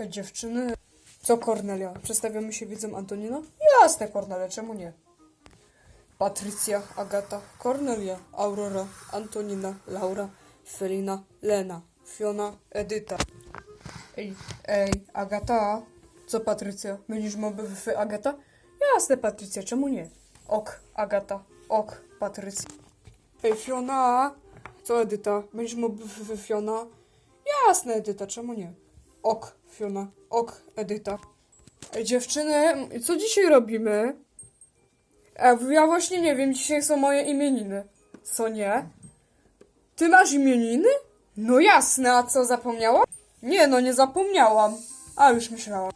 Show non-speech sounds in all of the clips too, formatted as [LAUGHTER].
Dziewczyny. Co Kornelia? Przedstawiamy się widzom Antonina? Jasne, Kornelia, czemu nie? Patrycja, Agata, Kornelia, Aurora, Antonina, Laura, Felina, Lena, Fiona, Edyta. Ej, ej, Agata. Co Patrycja? Będziesz mowy w Agata? Jasne, Patrycja, czemu nie? Ok, Agata. Ok, Patrycja. Ej, Fiona. Co Edyta? Będziesz mowy w Fiona? Jasne, Edyta, czemu nie? Ok, Fiona. Ok, Edyta. Ej, dziewczyny, co dzisiaj robimy? E, ja właśnie nie wiem, dzisiaj są moje imieniny. Co nie? Ty masz imieniny? No jasne, a co, zapomniała? Nie, no nie zapomniałam. A, już myślałam.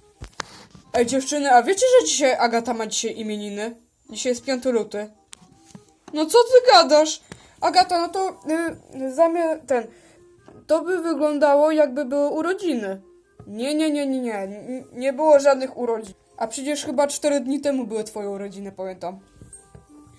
Ej, dziewczyny, a wiecie, że dzisiaj Agata ma dzisiaj imieniny? Dzisiaj jest 5 luty. No co ty gadasz? Agata, no to y, zamie ten. To by wyglądało, jakby były urodziny. Nie, nie, nie, nie, nie. Nie było żadnych urodzin. A przecież chyba 4 dni temu były twoje urodziny, pamiętam.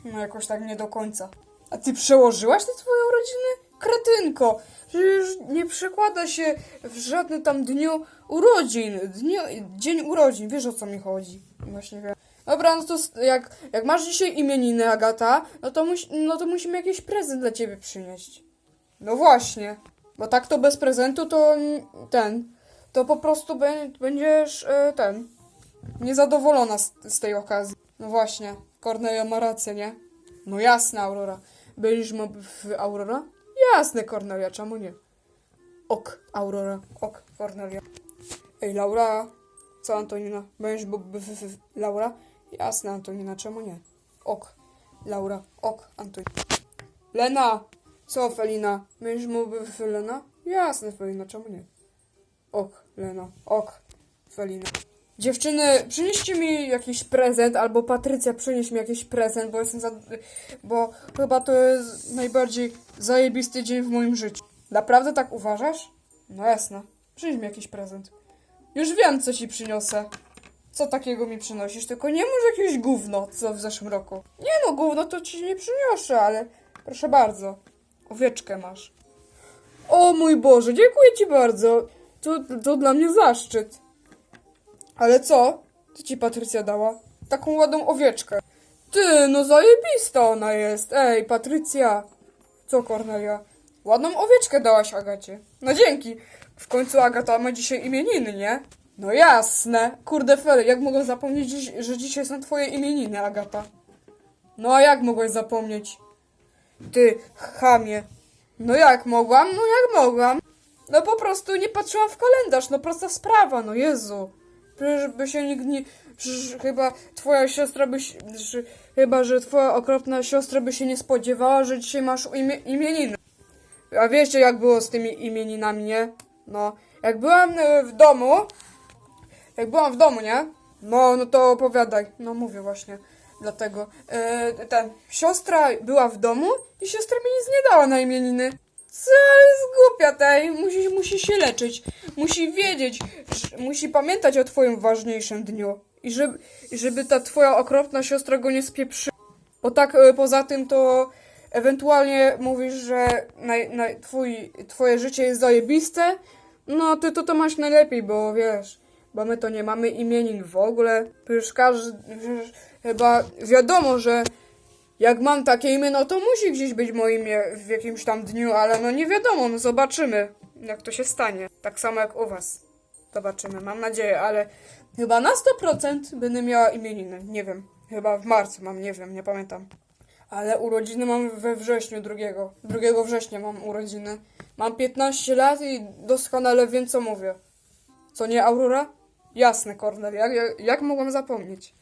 No jakoś tak nie do końca. A ty przełożyłaś te twoje urodziny? Kretynko! Przecież nie przekłada się w żadnym tam dniu urodzin. Dniu, dzień urodzin, wiesz o co mi chodzi. Właśnie wiem. Dobra, no to jak, jak masz dzisiaj imieniny, Agata, no to, muś, no to musimy jakiś prezent dla ciebie przynieść. No właśnie. Bo tak to bez prezentu to ten. To po prostu bę- będziesz e, ten. Niezadowolona z, z tej okazji. No właśnie. Cornelia ma rację, nie? No jasne, Aurora. Byliś mo- w Aurora? Jasne, Cornelia, czemu nie? Ok, Aurora. Ok, Cornelia. Ej, Laura. Co, Antonina? Będziesz bo- b- w- Laura? Jasne, Antonina, czemu nie? Ok, Laura. Ok, Antonina. Lena! Co, Felina? Będziesz mógł Lena? Jasne, Felina, czemu nie? Ok, Lena. Ok, Felina. Dziewczyny, przynieście mi jakiś prezent, albo Patrycja przynieś mi jakiś prezent, bo jestem za... bo chyba to jest najbardziej zajebisty dzień w moim życiu. Naprawdę tak uważasz? No jasne. Przynieś mi jakiś prezent. Już wiem, co ci przyniosę. Co takiego mi przynosisz? Tylko nie mów jakieś gówno, co w zeszłym roku. Nie no, gówno to ci nie przyniosę, ale proszę bardzo. Owieczkę masz. O mój Boże, dziękuję ci bardzo. To, to dla mnie zaszczyt. Ale co? Co ci Patrycja dała? Taką ładną owieczkę. Ty, no zajebista ona jest. Ej, Patrycja. Co, Kornelia? Ładną owieczkę dałaś Agacie. No dzięki. W końcu Agata ma dzisiaj imieniny, nie? No jasne. Kurde Fele, jak mogłem zapomnieć, że dzisiaj są twoje imieniny, Agata? No a jak mogłeś zapomnieć? Ty, chamie. No jak mogłam? No jak mogłam? No po prostu nie patrzyłam w kalendarz, no prosta sprawa, no Jezu. Przecież by się nikt nie... Przecież chyba twoja siostra by się... Chyba, że twoja okropna siostra by się nie spodziewała, że dzisiaj masz imie, imieniny. A wiecie jak było z tymi imieninami, nie? No, jak byłam e, w domu... Jak byłam w domu, nie? No, no to opowiadaj. No mówię właśnie. Dlatego. E, ten, siostra była w domu i siostra mi nic nie dała na imieniny. Co jest głupia tej? Musi, musi się leczyć. Musi wiedzieć, że, musi pamiętać o twoim ważniejszym dniu. I żeby, żeby ta twoja okropna siostra go nie spieprzy. Bo tak e, poza tym to ewentualnie mówisz, że twój, twoje życie jest zajebiste. No ty to, to masz najlepiej, bo wiesz, bo my to nie mamy imienin w ogóle. Przecież każdy, przecież chyba wiadomo, że jak mam takie imię, no to musi gdzieś być moje imię w jakimś tam dniu, ale no nie wiadomo, no zobaczymy, jak to się stanie. Tak samo jak u was. Zobaczymy, mam nadzieję, ale chyba na 100% będę miała imieniny. Nie wiem, chyba w marcu mam, nie wiem, nie pamiętam. Ale urodziny mam we wrześniu drugiego. 2 września mam urodziny. Mam 15 lat i doskonale wiem, co mówię. Co nie, Aurora? Jasne, Kornel, jak, jak, jak mogłam zapomnieć?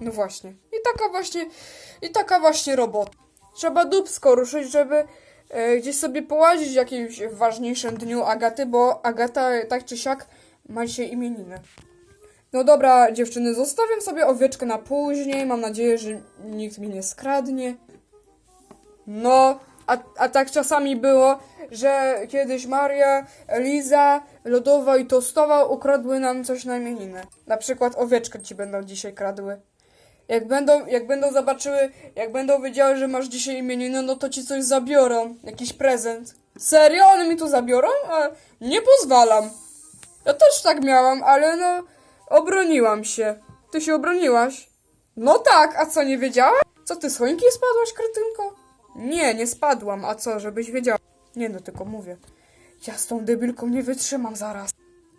No właśnie. I taka właśnie, i taka właśnie robota. Trzeba dubsko ruszyć, żeby e, gdzieś sobie połazić w jakimś ważniejszym dniu Agaty, bo Agata tak czy siak ma dzisiaj imieniny. No dobra, dziewczyny, zostawiam sobie owieczkę na później. Mam nadzieję, że nikt mi nie skradnie. No, a, a tak czasami było, że kiedyś Maria, Eliza, Lodowa i Tostowa ukradły nam coś na imieniny. Na przykład owieczkę ci będą dzisiaj kradły. Jak będą, jak będą zobaczyły, jak będą wiedziały, że masz dzisiaj imieniny, no to ci coś zabiorą. Jakiś prezent. Serio? One mi to zabiorą? A nie pozwalam. Ja też tak miałam, ale no, obroniłam się. Ty się obroniłaś? No tak, a co, nie wiedziałaś? Co, ty z choinki spadłaś, kretynko? Nie, nie spadłam, a co, żebyś wiedziała? Nie no, tylko mówię. Ja z tą debilką nie wytrzymam zaraz.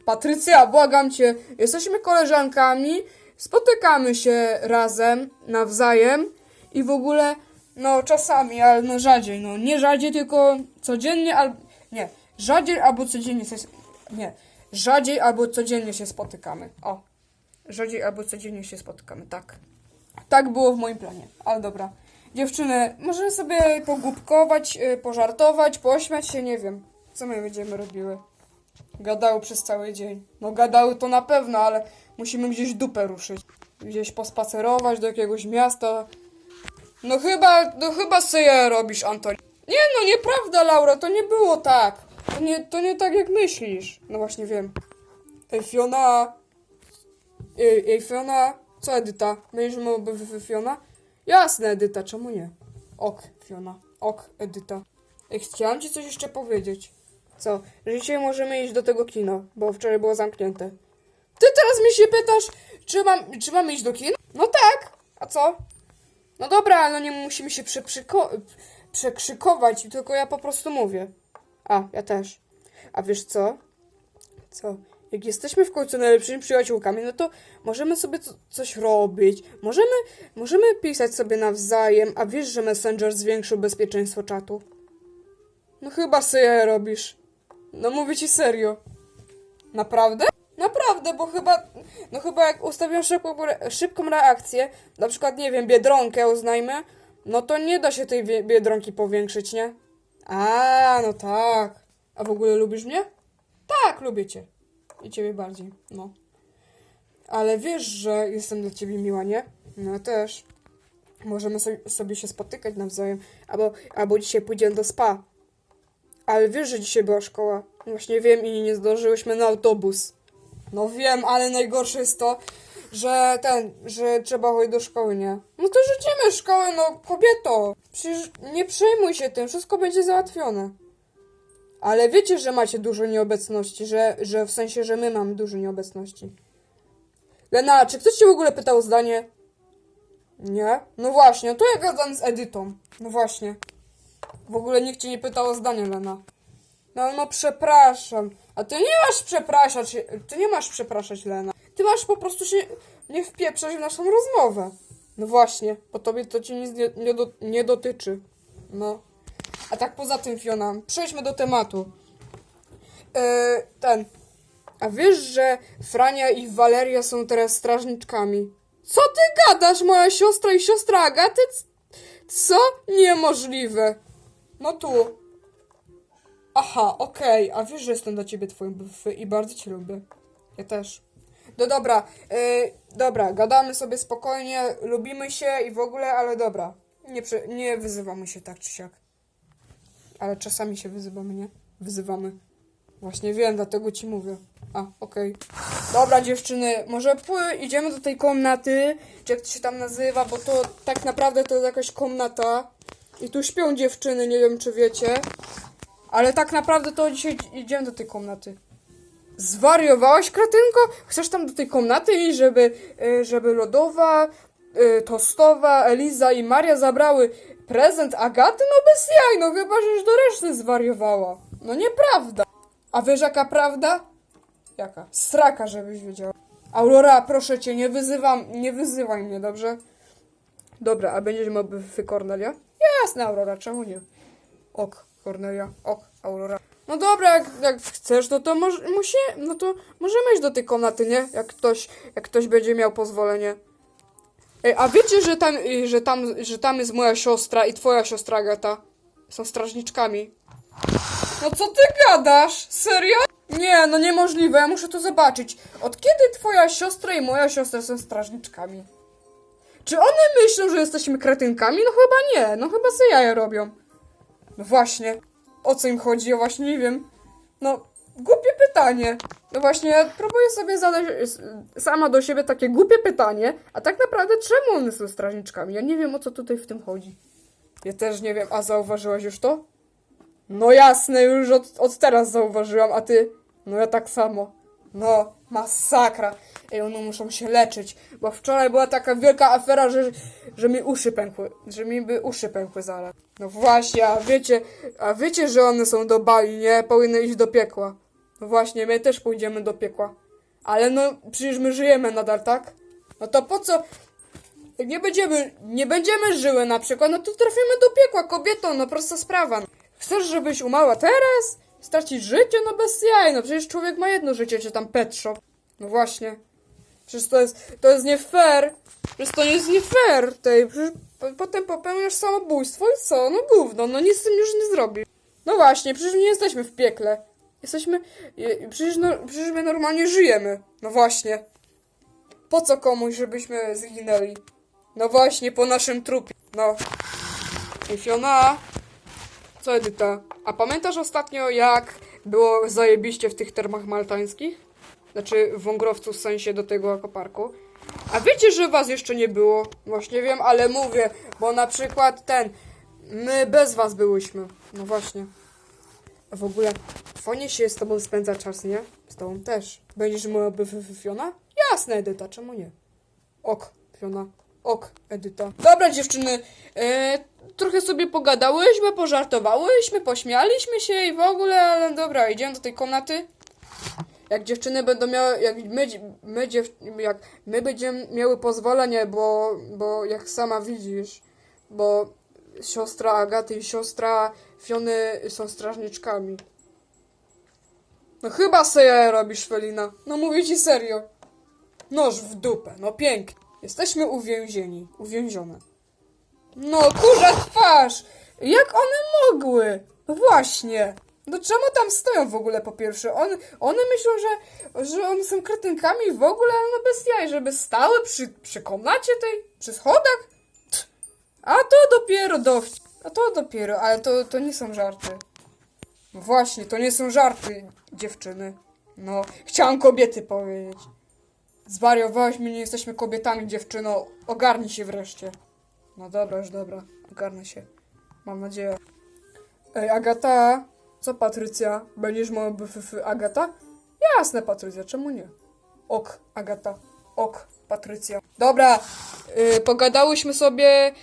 Patrycja, błagam cię, jesteśmy koleżankami, spotykamy się razem, nawzajem i w ogóle, no czasami, ale no rzadziej, no nie rzadziej, tylko codziennie albo, nie, rzadziej albo codziennie się, nie, rzadziej albo codziennie się spotykamy, o, rzadziej albo codziennie się spotykamy, tak. Tak było w moim planie, ale dobra. Dziewczyny, możemy sobie pogłupkować, y, pożartować, pośmiać się, nie wiem. Co my będziemy robiły? Gadały przez cały dzień. No gadały to na pewno, ale musimy gdzieś dupę ruszyć. Gdzieś pospacerować do jakiegoś miasta. No chyba, no chyba sobie robisz, Antoni. Nie no, nieprawda, Laura, to nie było tak. To nie, to nie tak jak myślisz. No właśnie wiem. Ej, Fiona. Ej, ej Fiona. Co Edyta? Będziesz mówił Fiona? Jasne, Edyta, czemu nie? Ok, Fiona. Ok, Edyta. Ej, chciałam ci coś jeszcze powiedzieć. Co? Że dzisiaj możemy iść do tego kina, bo wczoraj było zamknięte. Ty teraz mi się pytasz, czy mam, czy mam iść do kina? No tak. A co? No dobra, ale nie musimy się przekrzykować, tylko ja po prostu mówię. A, ja też. A wiesz co? Co? Jak jesteśmy w końcu najlepszymi przyjaciółkami, no to możemy sobie co- coś robić. Możemy, możemy pisać sobie nawzajem, a wiesz, że Messenger zwiększył bezpieczeństwo czatu? No chyba sobie robisz. No mówię ci serio. Naprawdę? Naprawdę, bo chyba, no chyba jak ustawiam szybką, szybką reakcję, na przykład, nie wiem, biedronkę uznajmy, no to nie da się tej biedronki powiększyć, nie? A, no tak. A w ogóle lubisz mnie? Tak, lubię cię. I ciebie bardziej, no. Ale wiesz, że jestem dla ciebie miła, nie? No też. Możemy sobie się spotykać nawzajem. Albo, albo dzisiaj pójdziemy do spa. Ale wiesz, że dzisiaj była szkoła. Właśnie wiem i nie zdążyłyśmy na autobus. No wiem, ale najgorsze jest to, że ten, że trzeba chodzić do szkoły, nie? No to rzucimy szkołę, no kobieto. Przecież nie przejmuj się tym, wszystko będzie załatwione. Ale wiecie, że macie dużo nieobecności, że, że w sensie, że my mamy dużo nieobecności. Lena, czy ktoś cię w ogóle pytał o zdanie? Nie? No właśnie, to ja gadam z Edytą. No właśnie. W ogóle nikt cię nie pytał o zdanie, Lena. No, no przepraszam. A ty nie masz przepraszać, ty nie masz przepraszać, Lena. Ty masz po prostu się nie wpieprzać w naszą rozmowę. No właśnie, bo tobie to cię nic nie, nie, do, nie dotyczy. No. A tak poza tym, Fiona, przejdźmy do tematu. Yy, ten. A wiesz, że Frania i Waleria są teraz strażniczkami? Co ty gadasz, moja siostra i siostra Agaty? Co? Niemożliwe. No tu. Aha, okej, a wiesz, że jestem dla ciebie twoim byfy i bardzo cię lubię. Ja też. No dobra, yy, dobra, gadamy sobie spokojnie, lubimy się i w ogóle, ale dobra. Nie, prze- nie wyzywamy się tak czy siak. Ale czasami się wyzywamy, nie? Wyzywamy. Właśnie wiem, dlatego ci mówię. A, okej. Dobra, dziewczyny, może idziemy do tej komnaty, czy jak to się tam nazywa, bo to tak naprawdę to jest jakaś komnata. I tu śpią dziewczyny, nie wiem czy wiecie. Ale tak naprawdę to dzisiaj idziemy do tej komnaty. Zwariowałaś, kretynko? Chcesz tam do tej komnaty iść, żeby, y, żeby Lodowa, y, Tostowa, Eliza i Maria zabrały prezent Agaty? No bez jaj, no chyba, że już do reszty zwariowała. No nieprawda. A wiesz jaka prawda? Jaka? Straka, żebyś wiedziała. Aurora, proszę cię, nie wyzywam, nie wyzywaj mnie, dobrze? Dobra, a będziesz miał byfy Jasne, Aurora, czemu nie? Ok, Cornelia, ok, Aurora. No dobra, jak, jak chcesz, no to może, musi, no to możemy iść do tej komnaty, nie? Jak ktoś, jak ktoś będzie miał pozwolenie. Ej, a wiecie, że tam, y, że tam, że tam jest moja siostra i twoja siostra Agata? Są strażniczkami. No co ty gadasz? Serio? Nie, no niemożliwe, ja muszę to zobaczyć. Od kiedy twoja siostra i moja siostra są strażniczkami? Czy one myślą, że jesteśmy kretynkami? No chyba nie, no chyba sobie jaja robią. No właśnie, o co im chodzi? Ja właśnie nie wiem. No, głupie pytanie. No właśnie, ja próbuję sobie zadać sama do siebie takie głupie pytanie, a tak naprawdę czemu one są strażniczkami? Ja nie wiem, o co tutaj w tym chodzi. Ja też nie wiem, a zauważyłaś już to? No jasne, już od, od teraz zauważyłam, a ty? No ja tak samo. No, masakra. Ej, one muszą się leczyć, bo wczoraj była taka wielka afera, że, że mi uszy pękły, że mi by uszy pękły zaraz. No właśnie, a wiecie, a wiecie, że one są do bali, nie? Powinny iść do piekła. No właśnie, my też pójdziemy do piekła. Ale no, przecież my żyjemy nadal, tak? No to po co, jak nie będziemy, nie będziemy żyły na przykład, no to trafimy do piekła, kobieto, no prosta sprawa. Chcesz, żebyś umarła teraz? Stracić życie? No bez jaj, no przecież człowiek ma jedno życie, czy tam pet shop. No właśnie. Przecież to jest, to jest nie fair. Przecież to jest nie fair. Tej, potem popełniasz samobójstwo i co? No gówno, no nic z tym już nie zrobi. No właśnie, przecież nie jesteśmy w piekle. Jesteśmy, je- przecież, no, przecież my normalnie żyjemy. No właśnie. Po co komuś, żebyśmy zginęli? No właśnie, po naszym trupie. No. I Fiona. Edyta? A pamiętasz ostatnio, jak było zajebiście w tych termach maltańskich? Znaczy w Wągrowcu, w sensie do tego ekoparku. A wiecie, że was jeszcze nie było? Właśnie wiem, ale mówię, bo na przykład ten... My bez was byłyśmy. No właśnie. W ogóle fajnie się z tobą spędza czas, nie? Z tobą też. Będziesz moja Fiona? Jasne, Edyta, czemu nie? Ok, Fiona. Ok, Edyta. Dobra, dziewczyny. E, trochę sobie pogadałyśmy, pożartowałyśmy, pośmialiśmy się i w ogóle, ale dobra, idziemy do tej komnaty. Jak dziewczyny będą miały, jak my, my, dziew, jak my będziemy miały pozwolenie, bo, bo jak sama widzisz, bo siostra Agaty i siostra Fiony są strażniczkami. No chyba se robisz, Felina. No mówię ci serio. Noż w dupę, no pięknie. Jesteśmy uwięzieni, uwięzione. No kurza twarz! Jak one mogły? No właśnie. No czemu tam stoją w ogóle po pierwsze? On, one myślą, że, że one są kretynkami w ogóle, no bez jaj, żeby stały przy, przy komnacie tej, przy schodach? A to dopiero dowcip. A to dopiero, ale to, to nie są żarty. Właśnie, to nie są żarty, dziewczyny. No, chciałam kobiety powiedzieć. Zwariowałaś mnie, nie jesteśmy kobietami, dziewczyno. Ogarnij się wreszcie. No dobra, już dobra. Ogarnę się. Mam nadzieję. Ej, Agata. Co, Patrycja? Będziesz moją BFF Agata? Jasne, Patrycja, czemu nie? Ok, Agata. Ok, Patrycja. Dobra, y, pogadałyśmy sobie,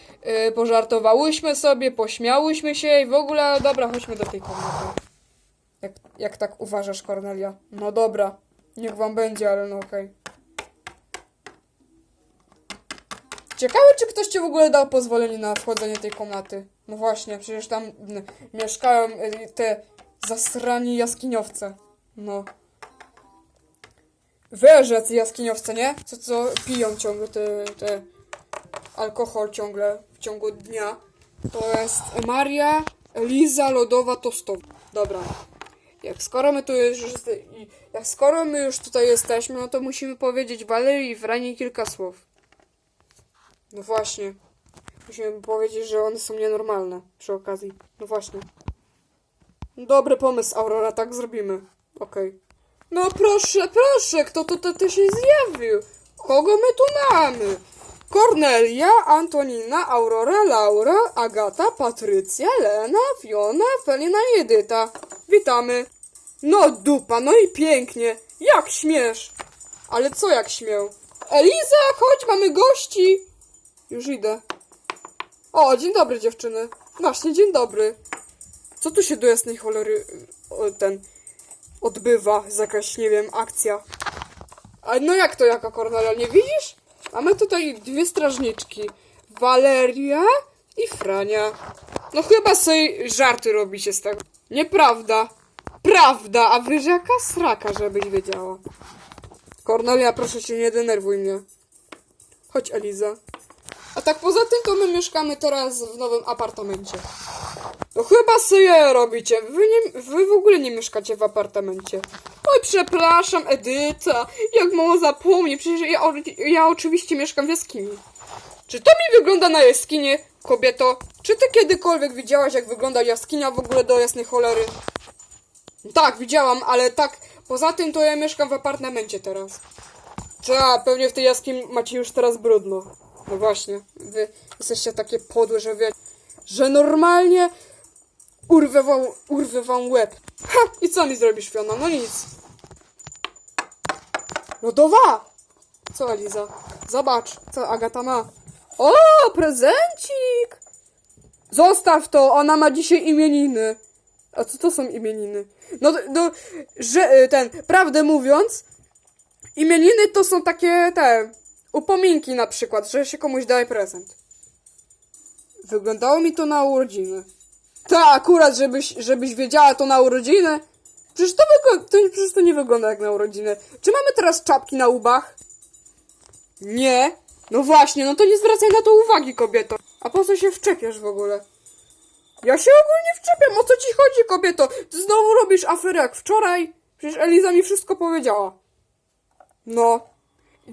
y, pożartowałyśmy sobie, pośmiałyśmy się i w ogóle, dobra, chodźmy do tej komnaty. Jak, jak tak uważasz, Kornelia? No dobra, niech wam będzie, ale no okej. Ciekawe, czy ktoś ci w ogóle dał pozwolenie na wchodzenie tej komnaty. No właśnie, przecież tam mieszkają y, te zasrani jaskiniowce. No. Wiesz, jacy jaskiniowce, nie? Co, co piją ciągle te, te alkohol ciągle w ciągu dnia. To jest Maria Liza Lodowa Tostowa. Dobra. Jak skoro my tu już jak skoro my już tutaj jesteśmy, no to musimy powiedzieć Walerii i Frani kilka słów. No właśnie. Musimy powiedzieć, że one są nienormalne przy okazji. No właśnie. Dobry pomysł, Aurora, tak zrobimy. Okej. No proszę, proszę, kto to, to, to się zjawił? Kogo my tu mamy? Kornelia, Antonina, Aurora, Laura, Agata, Patrycja, Lena, Fiona, Felina i Edyta. Witamy. No dupa, no i pięknie. Jak śmiesz? Ale co jak śmiał? Eliza, chodź, mamy gości. Już idę. O, dzień dobry dziewczyny. Właśnie, dzień dobry. Co tu się do jasnej cholery ten odbywa? Jest jakaś, nie wiem, akcja. A no jak to jaka Kornelia, nie widzisz? Mamy tutaj dwie strażniczki. Waleria i Frania. No chyba sobie żarty robicie z tego. Nieprawda. Prawda, a że jaka sraka, żebyś wiedziała. Kornelia, proszę cię, nie denerwuj mnie. Chodź, Eliza. Tak poza tym, to my mieszkamy teraz w nowym apartamencie. No chyba sobie robicie. Wy, nie, wy w ogóle nie mieszkacie w apartamencie. Oj, przepraszam, Edyta. Jak mało zapomnij, przecież ja, ja oczywiście mieszkam w jaskini. Czy to mi wygląda na jaskinię, kobieto? Czy ty kiedykolwiek widziałaś, jak wygląda jaskinia w ogóle do jasnej cholery? Tak, widziałam, ale tak, poza tym to ja mieszkam w apartamencie teraz. Ta, pewnie w tej jaskini macie już teraz brudno. No właśnie, wy jesteście takie podłe, że wie, że normalnie urwę wam, urwę wam łeb. Ha, i co mi zrobisz, Fiona? No nic. Lodowa! Co Eliza? Zobacz, co Agata ma. O, prezencik! Zostaw to, ona ma dzisiaj imieniny. A co to są imieniny? No, no że y, ten, prawdę mówiąc, imieniny to są takie te upominki na przykład, że się komuś daje prezent. Wyglądało mi to na urodziny. Ta, akurat, żebyś, żebyś wiedziała to na urodziny. Przecież to, to, przecież to nie wygląda jak na urodziny. Czy mamy teraz czapki na łbach? Nie. No właśnie, no to nie zwracaj na to uwagi, kobieto. A po co się wczepiasz w ogóle? Ja się ogólnie wczepiam, o co ci chodzi, kobieto? Ty znowu robisz aferę jak wczoraj? Przecież Eliza mi wszystko powiedziała. No.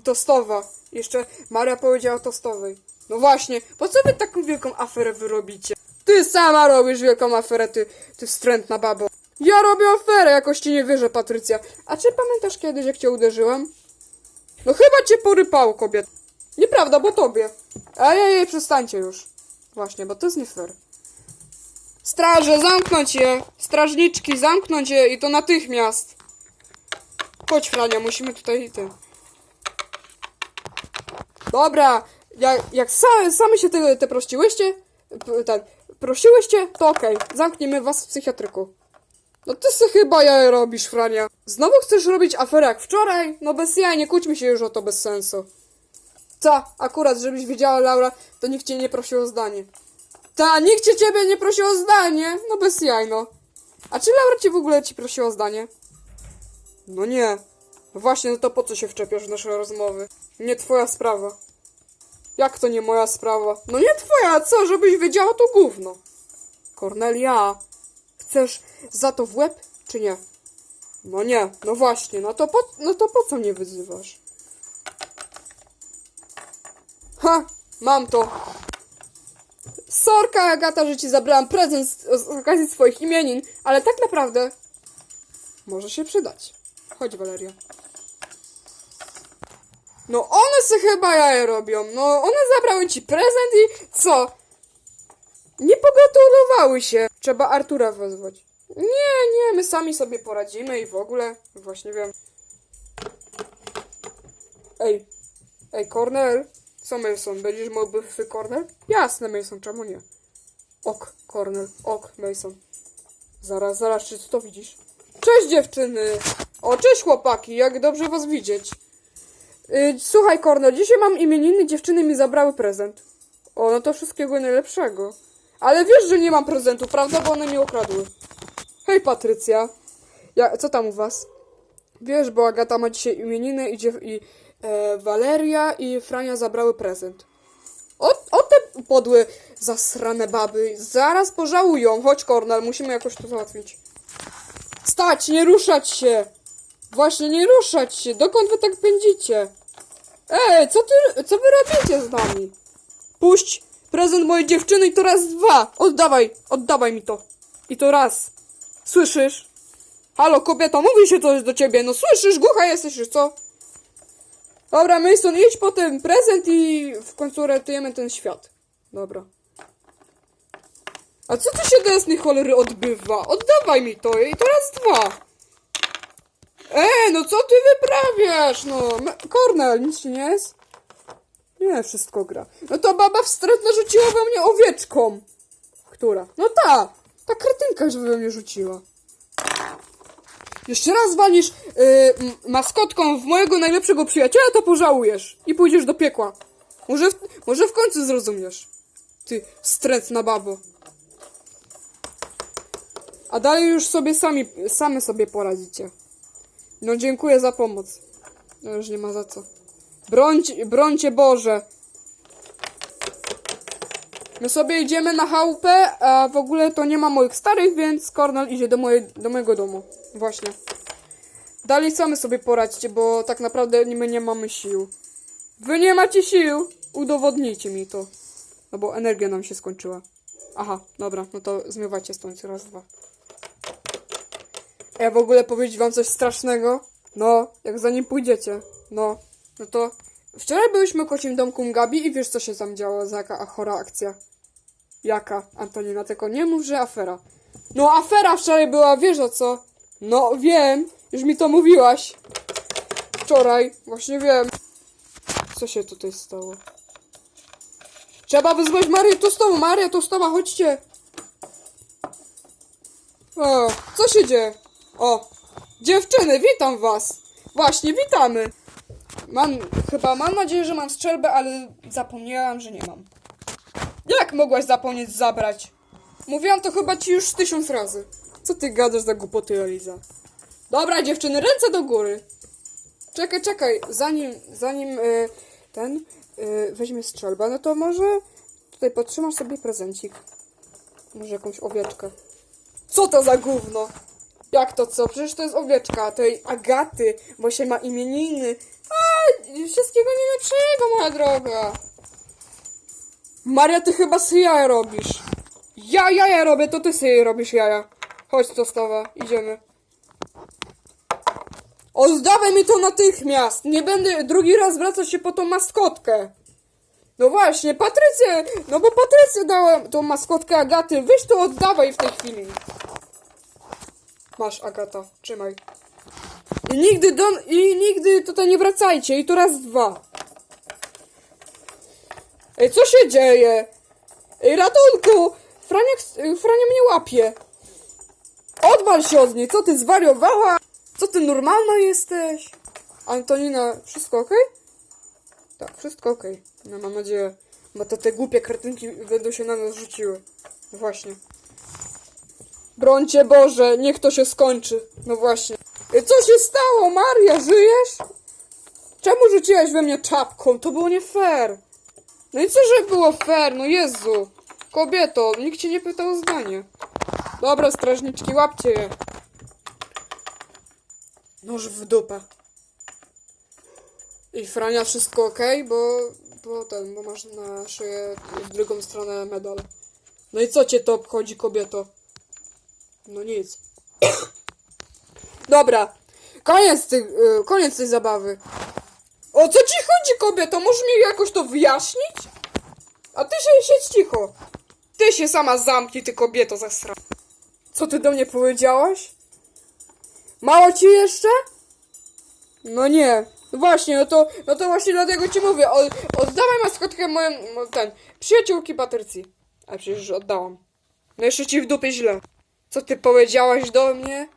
Tostowa. Jeszcze Maria powiedziała tostowej. No właśnie, po co wy taką wielką aferę wyrobicie? Ty sama robisz wielką aferę, ty, ty wstrętna babo. Ja robię aferę, jakoś ci nie wierzę, Patrycja. A czy pamiętasz kiedyś, jak cię uderzyłem? No chyba cię porypało, kobiet. Nieprawda, bo tobie. Ej, przestańcie już. Właśnie, bo to jest nie fair. Straże, zamknąć je! Strażniczki, zamknąć je i to natychmiast! Chodź, Frania, musimy tutaj ty. Dobra, jak, jak się te, te prosiłyście, ten, prosiłyście, to okej, zamkniemy was w psychiatryku. No ty se chyba ja robisz, Frania. Znowu chcesz robić aferę jak wczoraj? No bez jaj, nie kłóćmy się już o to bez sensu. Ta, akurat, żebyś wiedziała, Laura, to nikt cię nie prosił o zdanie. Ta, nikt cię ciebie nie prosił o zdanie. No bez jaj, no. A czy Laura cię w ogóle ci prosiła o zdanie? No nie. Właśnie, no to po co się wczepiasz w nasze rozmowy? Nie twoja sprawa. Jak to nie moja sprawa? No nie twoja, co? Żebyś wiedziała to gówno. Kornelia, chcesz za to w łeb, czy nie? No nie, no właśnie, no to po, no to po co mnie wyzywasz? Ha, mam to. Sorka, Agata, że ci zabrałam prezent z, z okazji swoich imienin, ale tak naprawdę może się przydać. Chodź, Valeria. No one se chyba jaje robią. No one zabrały ci prezent i co? Nie pogratulowały się. Trzeba Artura wezwać. Nie, nie, my sami sobie poradzimy i w ogóle. Właśnie wiem. Ej, ej, Cornel. Co, Mason? Będziesz mój były Cornel? Jasne, Mason, czemu nie? Ok, Cornel, ok, Mason. Zaraz, zaraz, czy ty to widzisz? Cześć dziewczyny! O, cześć chłopaki, jak dobrze was widzieć. Yy, słuchaj, Cornel, dzisiaj mam imieniny, dziewczyny mi zabrały prezent. O, no to wszystkiego najlepszego. Ale wiesz, że nie mam prezentu, prawda? Bo one mnie okradły. Hej, Patrycja. Ja, co tam u was? Wiesz, bo Agata ma dzisiaj imieniny i, i e, Waleria i Frania zabrały prezent. O, o te podłe, zasrane baby. Zaraz pożałują. Chodź, Kornel, musimy jakoś to załatwić. Stać, nie ruszać się! Właśnie, nie ruszać się! Dokąd wy tak pędzicie? Ej, co ty, co wy robicie z nami? Puść prezent mojej dziewczyny i to raz dwa! Oddawaj, oddawaj mi to. I to raz. Słyszysz? Halo, kobieto, mówi się coś do ciebie. No słyszysz, głucha jesteś, czy co? Dobra, Mason, idź po ten prezent i w końcu ratujemy ten świat. Dobra. A co tu się do jasnej cholery odbywa? Oddawaj mi to i to raz dwa. Ej, no co ty wyprawiasz? No, Kornel, nic ci nie jest? Nie, wszystko gra. No to baba wstrętna rzuciła we mnie owieczką. Która? No ta, ta kretynka, że we mnie rzuciła. Jeszcze raz walniesz y, m- maskotką w mojego najlepszego przyjaciela, to pożałujesz. I pójdziesz do piekła. Może w, może w końcu zrozumiesz. Ty wstrętna babo. A dalej już sobie sami, same sobie poradzicie. No dziękuję za pomoc. No już nie ma za co. Brońcie, brońcie Boże. My sobie idziemy na chałupę, a w ogóle to nie ma moich starych, więc Kornel idzie do, moje, do mojego domu. Właśnie. Dalej same sobie poradźcie, bo tak naprawdę my nie mamy sił. Wy nie macie sił! Udowodnijcie mi to. No bo energia nam się skończyła. Aha, dobra, no to zmywajcie stąd raz, dwa. Ja w ogóle powiedzieć wam coś strasznego? No, jak za nim pójdziecie. No, no to... Wczoraj byliśmy w kocim domku Gabi i wiesz co się tam działo, za jaka chora akcja. Jaka, Antonina, tylko nie mów, że afera. No afera wczoraj była, wiesz o co? No wiem, już mi to mówiłaś. Wczoraj. Właśnie wiem. Co się tutaj stało? Trzeba wyzwać Marię Tostową. Maria Tostowa, chodźcie. O, co się dzieje? O, dziewczyny, witam was. Właśnie, witamy. Mam, chyba mam nadzieję, że mam strzelbę, ale zapomniałam, że nie mam. Jak mogłaś zapomnieć zabrać? Mówiłam to chyba ci już tysiąc razy. Co ty gadasz za głupoty, Eliza? Dobra, dziewczyny, ręce do góry. Czekaj, czekaj, zanim, zanim y, ten y, weźmie strzelbę, no to może tutaj podtrzymasz sobie prezencik. Może jakąś owieczkę. Co to za gówno? Jak to co? Przecież to jest owieczka tej Agaty, bo się ma imieniny. A, wszystkiego najlepszego, moja droga. Maria, ty chyba sobie jaja robisz. Ja jaja robię, to ty sobie robisz jaja. Chodź, Tostowa, idziemy. Oddawaj mi to natychmiast! Nie będę drugi raz wracać się po tą maskotkę. No właśnie, Patrycję! No bo Patrycja dała tą maskotkę Agaty. Weź to oddawaj w tej chwili. Masz, Agata, trzymaj. I nigdy do, i nigdy tutaj nie wracajcie. I to raz dwa. Ej, co się dzieje? Ej, ratunku! Franiak, Frania mnie łapie. Odwal się od niej, co ty zwariowała? Co ty normalna jesteś? Antonina, wszystko ok? Tak, wszystko ok. No mam nadzieję, bo to te głupie kretynki będą się na nas rzuciły. Właśnie. Brońcie Boże, niech to się skończy. No właśnie. Ej, Co się stało, Maria? Żyjesz? Czemu rzuciłaś we mnie czapką? To było nie fair. No i co, że było fair? No Jezu. Kobieto, nikt cię nie pytał o zdanie. Dobra, strażniczki, łapcie je. Noż w dupę. I Frania, wszystko ok? Bo, bo ten, bo masz na szyję w drugą stronę medal. No i co cię to obchodzi, kobieto? No nic. Dobra, koniec, tych, y, koniec tej zabawy. O co ci chodzi, kobieto? Możesz mi jakoś to wyjaśnić? A ty się siedź cicho. Ty się sama zamknij, ty kobieto zasra. Co ty do mnie powiedziałaś? Mało ci jeszcze? No nie. No właśnie, no to, no to właśnie dlatego ci mówię. O, oddawaj maskotkę moją, mo- ten, przyjaciółki Patrycji. A przecież oddałam. No jeszcze ci w dupie źle. Co ty powiedziałaś do mnie?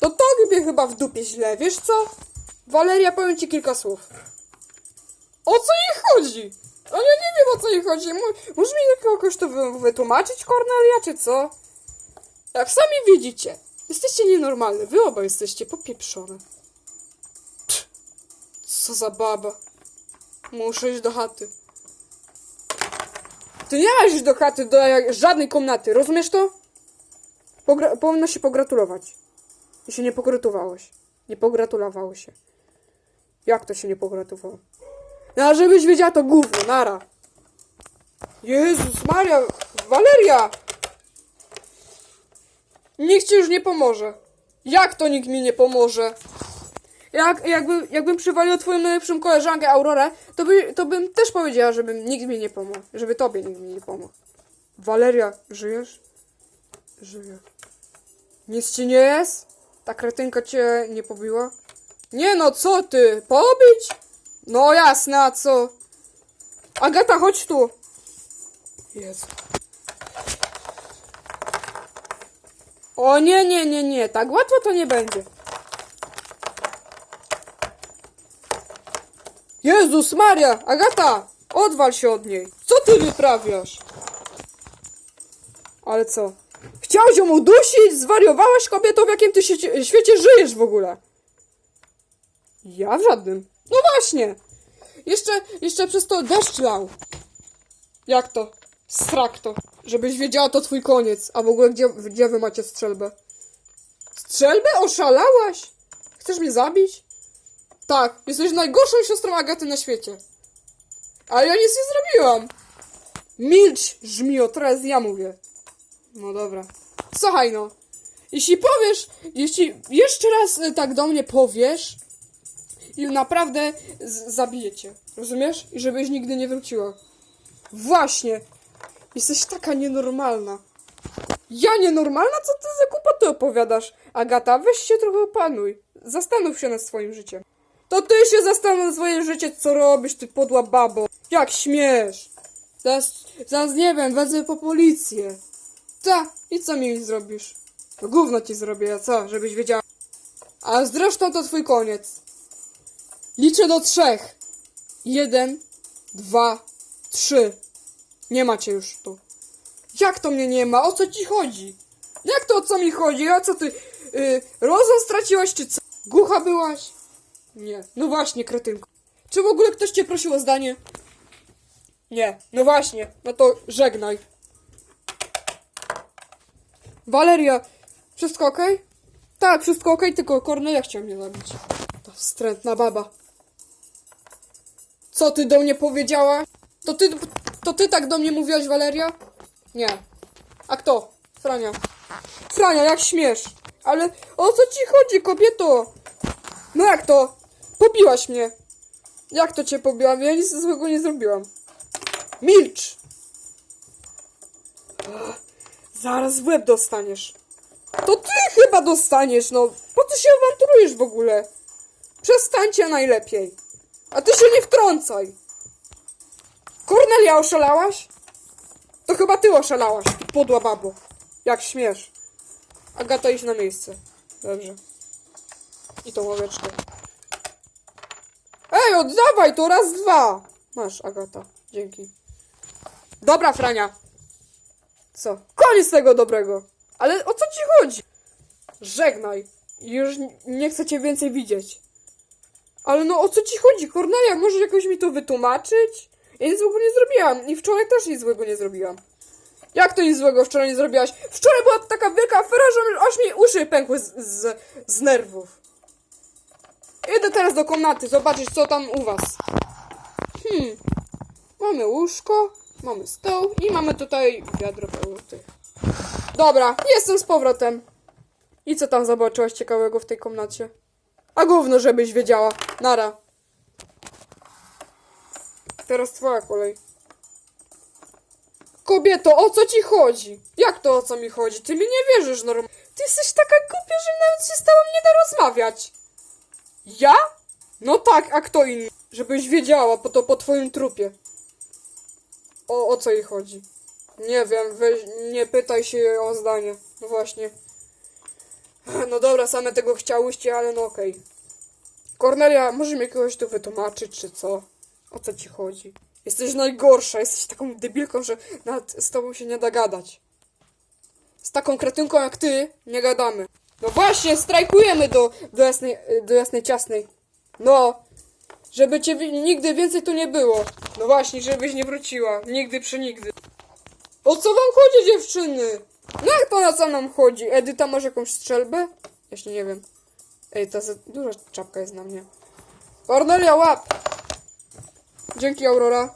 To tobie chyba w dupie źle, wiesz co? Waleria, powiem ci kilka słów. O co jej chodzi? A ja nie wiem o co jej chodzi. Możesz mi jakoś to wy- wytłumaczyć, Kornelia, czy co? Jak sami widzicie, jesteście nienormalne. Wy oba jesteście popieprzone. Co za baba. Muszę iść do chaty. Ty nie masz iść do chaty, do żadnej komnaty, rozumiesz to? Pogra- powinno się pogratulować. I się nie pogratulowałeś. Nie pogratulowało się. Jak to się nie pogratulowało? No, a żebyś wiedziała, to gówno, nara. Jezus Maria, Waleria! Nikt ci już nie pomoże. Jak to nikt mi nie pomoże? Jak, jakby, jakbym przywalił twoją najlepszą koleżankę Aurorę, to, by, to bym też powiedziała, żeby nikt mi nie pomógł. Żeby tobie nikt mi nie pomógł. Waleria, żyjesz? Żyję. Nic ci nie jest? Ta kretynka cię nie pobiła? Nie no, co ty? Pobić? No jasne, a co? Agata, chodź tu. Jezu. O nie, nie, nie, nie, tak łatwo to nie będzie. Jezus Maria, Agata, odwal się od niej. Co ty wyprawiasz? Ale co? Chciałeś ją udusić? Zwariowałaś kobieto, w jakim ty świecie żyjesz w ogóle? Ja w żadnym. No właśnie. Jeszcze, jeszcze przez to deszcz lał. Jak to? Strak to. Żebyś wiedziała, to twój koniec. A w ogóle gdzie, gdzie wy macie strzelbę? Strzelbę? Oszalałaś? Chcesz mnie zabić? Tak, jesteś najgorszą siostrą Agaty na świecie. Ale ja nic nie zrobiłam. Milcz, żmio, teraz ja mówię. No dobra. Słuchaj no. Jeśli powiesz, jeśli jeszcze raz y, tak do mnie powiesz, i naprawdę zabiję cię. Rozumiesz? I żebyś nigdy nie wróciła. Właśnie. Jesteś taka nienormalna. Ja nienormalna? Co ty za kłopoty opowiadasz? Agata, weź się trochę opanuj. Zastanów się nad swoim życiem. To ty się zastanów na swoje życie, co robisz, ty podła babo. Jak śmiesz? Zaraz, zaraz nie wiem, wezmę po policję. Ta, i co mi zrobisz? No gówno ci zrobię, a co, żebyś wiedziała. A zresztą to twój koniec. Liczę do trzech. Jeden, dwa, trzy. Nie macie już tu. Jak to mnie nie ma? O co ci chodzi? Jak to o co mi chodzi? A co ty? Yy, rozum straciłaś czy co? Głucha byłaś? Nie. No właśnie, kretynko. Czy w ogóle ktoś cię prosił o zdanie? Nie. No właśnie. No to żegnaj. Waleria, wszystko okej? Tak, wszystko okej, tylko Kornelia chciał mnie zabić. Ta wstrętna baba. Co ty do mnie powiedziałaś? To ty, to ty tak do mnie mówiłaś, Waleria? Nie. A kto? Frania. Frania, jak śmiesz? Ale o co ci chodzi, kobieto? No jak to? Pobiłaś mnie. Jak to cię pobiłam? Ja nic złego nie zrobiłam. Milcz! Zaraz w łeb dostaniesz. To ty chyba dostaniesz, no. Po co się awanturujesz w ogóle? Przestańcie najlepiej. A ty się nie wtrącaj. Kornelia, oszalałaś? To chyba ty oszalałaś, ty podła babo. Jak śmiesz. Agata, idź na miejsce. Dobrze. I tą ławeczkę. Ej, oddawaj to raz, dwa. Masz, Agata. Dzięki. Dobra, Frania. Co? Koniec tego dobrego. Ale o co ci chodzi? Żegnaj. Już nie chcę cię więcej widzieć. Ale no o co ci chodzi, Kornelia? Możesz jakoś mi to wytłumaczyć? Ja nic złego nie zrobiłam. I wczoraj też nic złego nie zrobiłam. Jak to nic złego wczoraj nie zrobiłaś? Wczoraj była taka wielka afera, że aż mi uszy pękły z, z, z nerwów. Idę teraz do komnaty, zobaczyć co tam u was. Hmm. Mamy łóżko, mamy stoł i mamy tutaj wiadro pełno tych. Dobra, jestem z powrotem. I co tam zobaczyłaś ciekawego w tej komnacie? A gówno, żebyś wiedziała. Nara. Teraz twoja kolej. Kobieto, o co ci chodzi? Jak to o co mi chodzi? Ty mi nie wierzysz normalnie. Ty jesteś taka głupia, że nawet się z tobą nie da rozmawiać. Ja? No tak, a kto inny? Żebyś wiedziała, po to po twoim trupie. O, o co jej chodzi? Nie wiem, weź, nie pytaj się jej o zdanie. No właśnie. [LAUGHS] No dobra, same tego chciałyście, ale no okej. Kornelia, może mi kogoś tu wytłumaczyć, czy co? O co ci chodzi? Jesteś najgorsza, jesteś taką debilką, że nawet z tobą się nie da gadać. Z taką kretynką jak ty nie gadamy. No właśnie, strajkujemy do, do, jasnej, do jasnej ciasnej. No, żeby cię nigdy więcej tu nie było. No właśnie, żebyś nie wróciła. Nigdy przenigdy. O co wam chodzi, dziewczyny? No jak to na co nam chodzi? Edyta masz jakąś strzelbę? Jeszcze nie wiem. Ej, ta za duża czapka jest na mnie. Cornelia, łap! Dzięki, Aurora.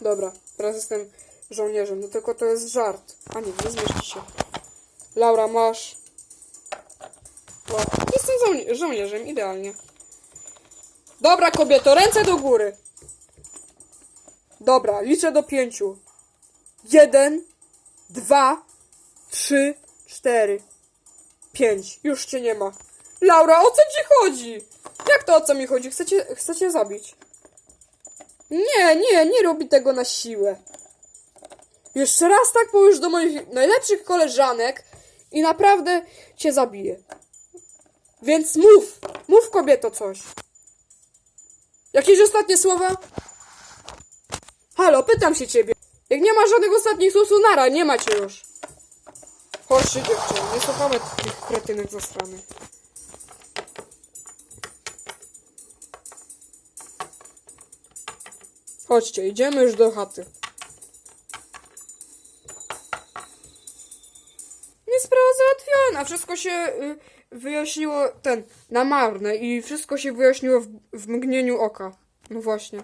Dobra, teraz jestem żołnierzem. No tylko to jest żart. A nie, nie zmieści się. Laura, masz. Łap. Jestem żołni- żołnierzem, idealnie. Dobra, kobieto, ręce do góry. Dobra, liczę do pięciu. Jeden, dwa, trzy, cztery, pięć. Już cię nie ma. Laura, o co ci chodzi? Jak to o co mi chodzi? Chcecie, chcecie zabić? Nie, nie, nie robi tego na siłę. Jeszcze raz tak powiesz do moich najlepszych koleżanek i naprawdę cię zabiję. Więc mów, mów kobieto coś. Jakieś ostatnie słowa? Halo, pytam się ciebie. Jak nie ma żadnych ostatnich słów, to nara, nie macie już. Chodźcie dziewczyny, nie słuchamy tych kretynek ze strony. Chodźcie, idziemy już do chaty. Wszystko się y, wyjaśniło ten, na marne i wszystko się wyjaśniło w, w mgnieniu oka. No właśnie.